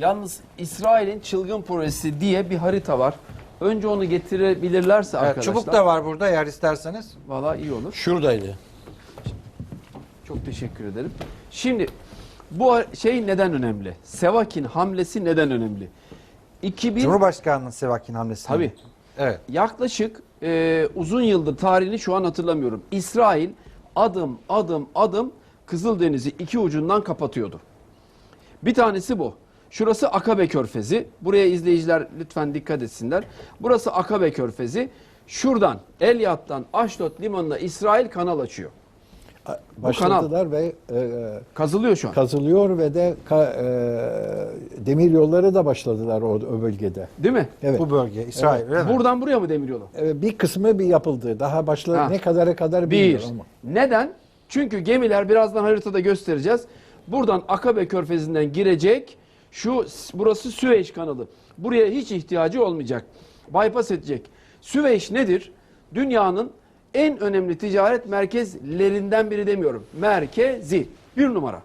Yalnız İsrail'in çılgın projesi diye bir harita var. Önce onu getirebilirlerse Evet, arkadaşlar. çubuk da var burada eğer isterseniz. Valla iyi olur. Şuradaydı. Çok teşekkür ederim. Şimdi bu şey neden önemli? Sevakin hamlesi neden önemli? 2000 Cumhurbaşkanının Sevakin hamlesi. Tabii. Evet. yaklaşık e, uzun yıldır tarihini şu an hatırlamıyorum. İsrail adım adım adım Kızıldeniz'i iki ucundan kapatıyordu. Bir tanesi bu. Şurası Akabe Körfezi. Buraya izleyiciler lütfen dikkat etsinler. Burası Akabe Körfezi. Şuradan Elyat'tan Aşdod limanına İsrail kanal açıyor. Başladılar ve e, Kazılıyor şu an. kazılıyor ve de ka- e, demir yolları da başladılar o, o bölgede. Değil mi? Evet. Bu bölge İsrail mi? Buradan buraya mı demiryolu? E, bir kısmı bir yapıldı. Daha başladı. Ha. Ne kadara kadar Bir. bilmiyorum ama. Neden? Çünkü gemiler birazdan haritada göstereceğiz. Buradan Akabe Körfezi'nden girecek. Şu burası Süveyş kanalı. Buraya hiç ihtiyacı olmayacak. Bypass edecek. Süveyş nedir? Dünyanın en önemli ticaret merkezlerinden biri demiyorum. Merkezi. Bir numara.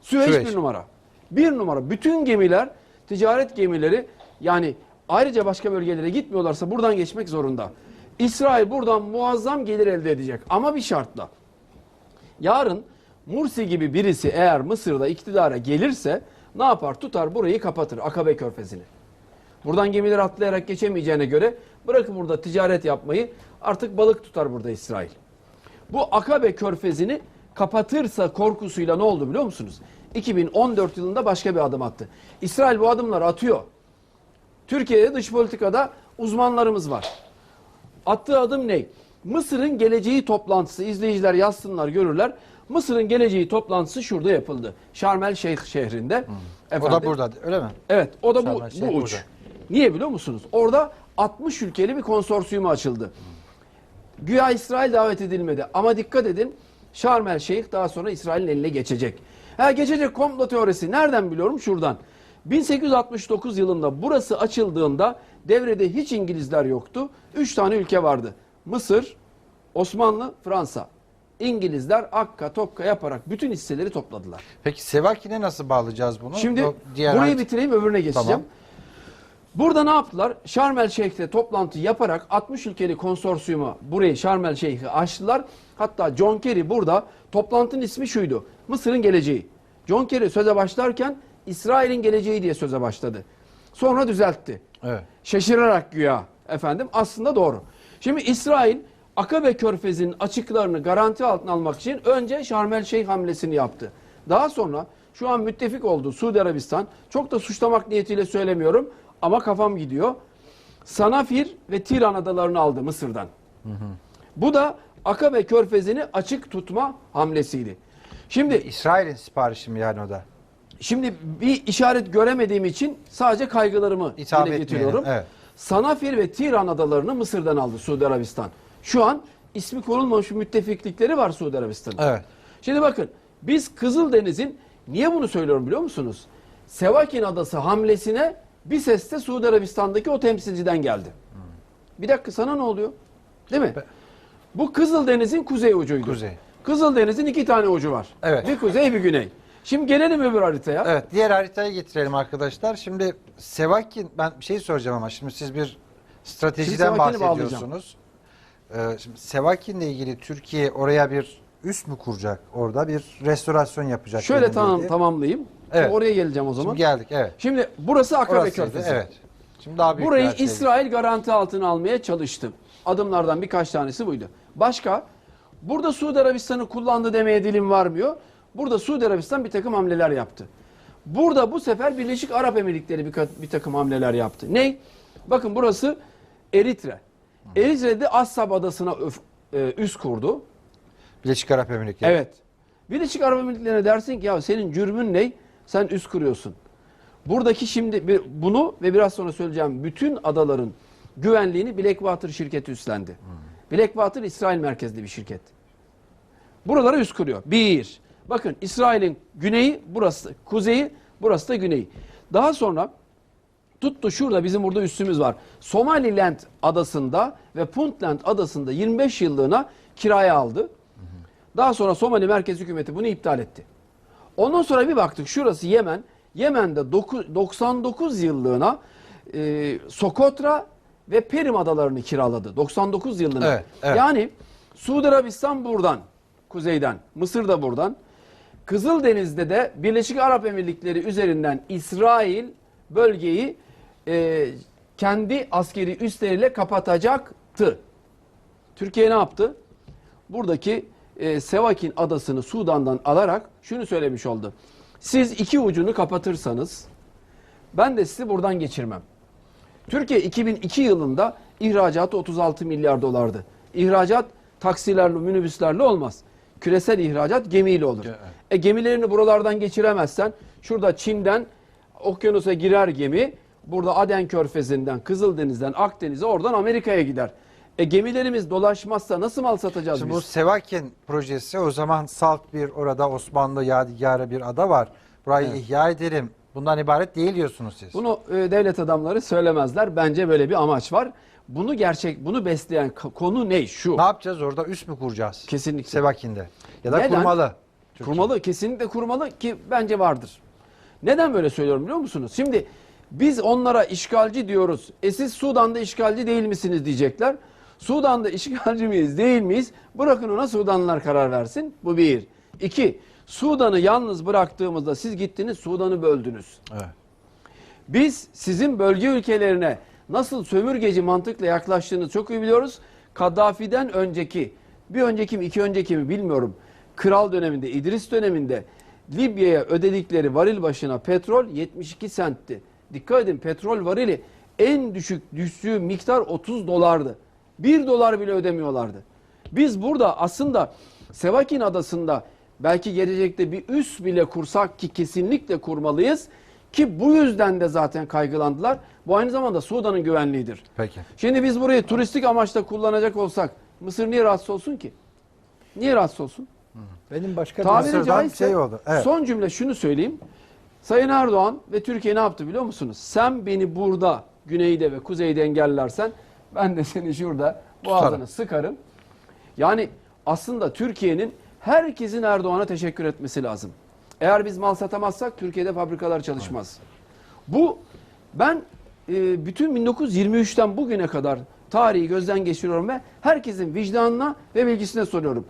Süveyş, Süveyş. bir numara. Bir numara. Bütün gemiler, ticaret gemileri yani ayrıca başka bölgelere gitmiyorlarsa buradan geçmek zorunda. İsrail buradan muazzam gelir elde edecek ama bir şartla. Yarın Mursi gibi birisi eğer Mısır'da iktidara gelirse ne yapar? Tutar burayı kapatır Akabe Körfezi'ni. Buradan gemiler atlayarak geçemeyeceğine göre bırakın burada ticaret yapmayı artık balık tutar burada İsrail. Bu Akabe Körfezi'ni kapatırsa korkusuyla ne oldu biliyor musunuz? 2014 yılında başka bir adım attı. İsrail bu adımları atıyor. Türkiye'de dış politikada uzmanlarımız var. Attığı adım ne? Mısır'ın geleceği toplantısı izleyiciler yazsınlar görürler. Mısır'ın geleceği toplantısı şurada yapıldı. Şarm El Şeyh şehrinde. O Efendim, da burada öyle mi? Evet o da bu, bu uç. burada. Niye biliyor musunuz? Orada 60 ülkeli bir konsorsiyumu açıldı. Güya İsrail davet edilmedi ama dikkat edin Şarm El Şeyh daha sonra İsrail'in eline geçecek. Ha geçecek komplo teorisi nereden biliyorum? Şuradan. 1869 yılında burası açıldığında devrede hiç İngilizler yoktu. 3 tane ülke vardı. Mısır, Osmanlı, Fransa. İngilizler akka tokka yaparak bütün hisseleri topladılar. Peki Sevakin'e nasıl bağlayacağız bunu? Şimdi O diğer burayı harita- bitireyim öbürüne geçeceğim. Tamam. Burada ne yaptılar? Şarm El Şeyh'te toplantı yaparak 60 ülkeli konsorsiyuma burayı Şarm El Şeyh'i açtılar. Hatta John Kerry burada toplantının ismi şuydu. Mısır'ın geleceği. John Kerry söze başlarken İsrail'in geleceği diye söze başladı. Sonra düzeltti. Evet. Şaşırarak güya efendim aslında doğru. Şimdi İsrail Akabe Körfezi'nin açıklarını garanti altına almak için önce Şarm El Şeyh hamlesini yaptı. Daha sonra şu an müttefik olduğu Suudi Arabistan çok da suçlamak niyetiyle söylemiyorum ama kafam gidiyor. Sanafir ve Tiran adalarını aldı Mısır'dan. Bu da Akabe Körfezi'ni açık tutma hamlesiydi. Şimdi İsrail'in siparişi mi yani o da? Şimdi bir işaret göremediğim için sadece kaygılarımı İthaf dile getiriyorum. evet. Sanafir ve Tiran adalarını Mısır'dan aldı Suudi Arabistan. Şu an ismi konulmamış müttefiklikleri var Suudi Arabistan'ın. Evet. Şimdi bakın biz Kızıldeniz'in niye bunu söylüyorum biliyor musunuz? Sevakin adası hamlesine bir ses de Suudi Arabistan'daki o temsilciden geldi. Bir dakika sana ne oluyor? Değil mi? Bu Kızıldeniz'in kuzey ucuydu. Kuzey. Kızıldeniz'in iki tane ucu var. Evet. Bir kuzey bir güney. Şimdi gelelim öbür haritaya. Evet diğer haritayı getirelim arkadaşlar. Şimdi Sevakin ben bir şey soracağım ama şimdi siz bir stratejiden bahsediyorsunuz. Ee, şimdi Sevakin'le ilgili Türkiye oraya bir üs mü kuracak? Orada bir restorasyon yapacak. Şöyle tamam bildiğim. tamamlayayım. Evet. Oraya geleceğim o zaman. Şimdi geldik evet. Şimdi burası Akabe Körfezi. evet. Şimdi daha büyük Burayı İsrail garanti altına almaya çalıştı. Adımlardan birkaç tanesi buydu. Başka? Burada Suudi Arabistan'ı kullandı demeye dilim varmıyor. Burada Suudi Arabistan bir takım hamleler yaptı. Burada bu sefer Birleşik Arap Emirlikleri bir, bir takım hamleler yaptı. Ne? Bakın burası Eritre. Eritre'de Assab Adası'na e, üs kurdu. Birleşik Arap Emirlikleri. Evet. Birleşik Arap Emirlikleri'ne dersin ki ya senin cürmün ne? Sen üst kuruyorsun. Buradaki şimdi bunu ve biraz sonra söyleyeceğim bütün adaların güvenliğini Blackwater şirketi üstlendi. Blackwater İsrail merkezli bir şirket. Buralara üst kuruyor. Bir. Bakın İsrail'in güneyi burası, kuzeyi burası da güneyi. Daha sonra tuttu şurada bizim burada üssümüz var. Somaliland adasında ve Puntland adasında 25 yıllığına kiraya aldı. Daha sonra Somali Merkez Hükümeti bunu iptal etti. Ondan sonra bir baktık şurası Yemen. Yemen'de doku- 99 yıllığına e, Sokotra ve Perim adalarını kiraladı. 99 yıllığına. Evet, evet. Yani Suudi Arabistan buradan, kuzeyden, Mısır da buradan. Kızıldeniz'de de Birleşik Arap Emirlikleri üzerinden İsrail bölgeyi e, kendi askeri üsleriyle kapatacaktı. Türkiye ne yaptı? Buradaki e, Sevakin adasını Sudan'dan alarak şunu söylemiş oldu. Siz iki ucunu kapatırsanız ben de sizi buradan geçirmem. Türkiye 2002 yılında ihracatı 36 milyar dolardı. İhracat taksilerle, minibüslerle olmaz. Küresel ihracat gemiyle olur. Evet. E gemilerini buralardan geçiremezsen şurada Çin'den okyanusa girer gemi. Burada Aden Körfezi'nden, Kızıldeniz'den, Akdeniz'e oradan Amerika'ya gider. E gemilerimiz dolaşmazsa nasıl mal satacağız Şimdi biz? bu Sevakin projesi o zaman salt bir orada Osmanlı yadigarı bir ada var. Burayı ihya edelim. Bundan ibaret değil diyorsunuz siz. Bunu e, devlet adamları söylemezler. Bence böyle bir amaç var. Bunu gerçek, bunu besleyen konu ne? Şu. Ne yapacağız orada? Üs mü kuracağız? Kesinlikle. Sevakin'de. Ya da Neden? kurmalı. Türkiye. Kurmalı, kesinlikle kurmalı ki bence vardır. Neden böyle söylüyorum biliyor musunuz? Şimdi biz onlara işgalci diyoruz. E siz Sudan'da işgalci değil misiniz diyecekler. Sudan'da işgalci miyiz değil miyiz? Bırakın ona Sudanlılar karar versin. Bu bir. İki, Sudan'ı yalnız bıraktığımızda siz gittiniz Sudan'ı böldünüz. Evet. Biz sizin bölge ülkelerine nasıl sömürgeci mantıkla yaklaştığını çok iyi biliyoruz. Kaddafi'den önceki, bir önceki mi iki önceki mi bilmiyorum. Kral döneminde, İdris döneminde Libya'ya ödedikleri varil başına petrol 72 sentti. Dikkat edin petrol varili en düşük düştüğü miktar 30 dolardı. 1 dolar bile ödemiyorlardı. Biz burada aslında Sevakin adasında belki gelecekte bir üs bile kursak ki kesinlikle kurmalıyız. Ki bu yüzden de zaten kaygılandılar. Bu aynı zamanda Sudan'ın güvenliğidir. Peki. Şimdi biz burayı turistik amaçla kullanacak olsak Mısır niye rahatsız olsun ki? Niye rahatsız olsun? Benim başka Tabiri caizse şey oldu, evet. son cümle şunu söyleyeyim. Sayın Erdoğan ve Türkiye ne yaptı biliyor musunuz? Sen beni burada güneyde ve kuzeyde engellersen ben de seni şurada boğazını sıkarım. Yani aslında Türkiye'nin herkesin Erdoğan'a teşekkür etmesi lazım. Eğer biz mal satamazsak Türkiye'de fabrikalar çalışmaz. Bu ben e, bütün 1923'ten bugüne kadar tarihi gözden geçiriyorum ve herkesin vicdanına ve bilgisine soruyorum.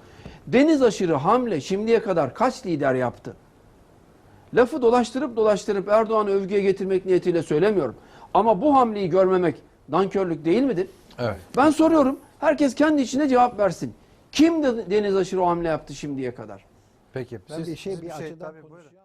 Deniz aşırı hamle şimdiye kadar kaç lider yaptı? Lafı dolaştırıp dolaştırıp Erdoğan'ı övgüye getirmek niyetiyle söylemiyorum. Ama bu hamleyi görmemek nankörlük değil midir? Evet. Ben soruyorum. Herkes kendi içine cevap versin. Kim de deniz aşırı hamle yaptı şimdiye kadar? Peki. Ben Siz- bir şey siz bir açıdan tabii, buyurun. konuşacağım.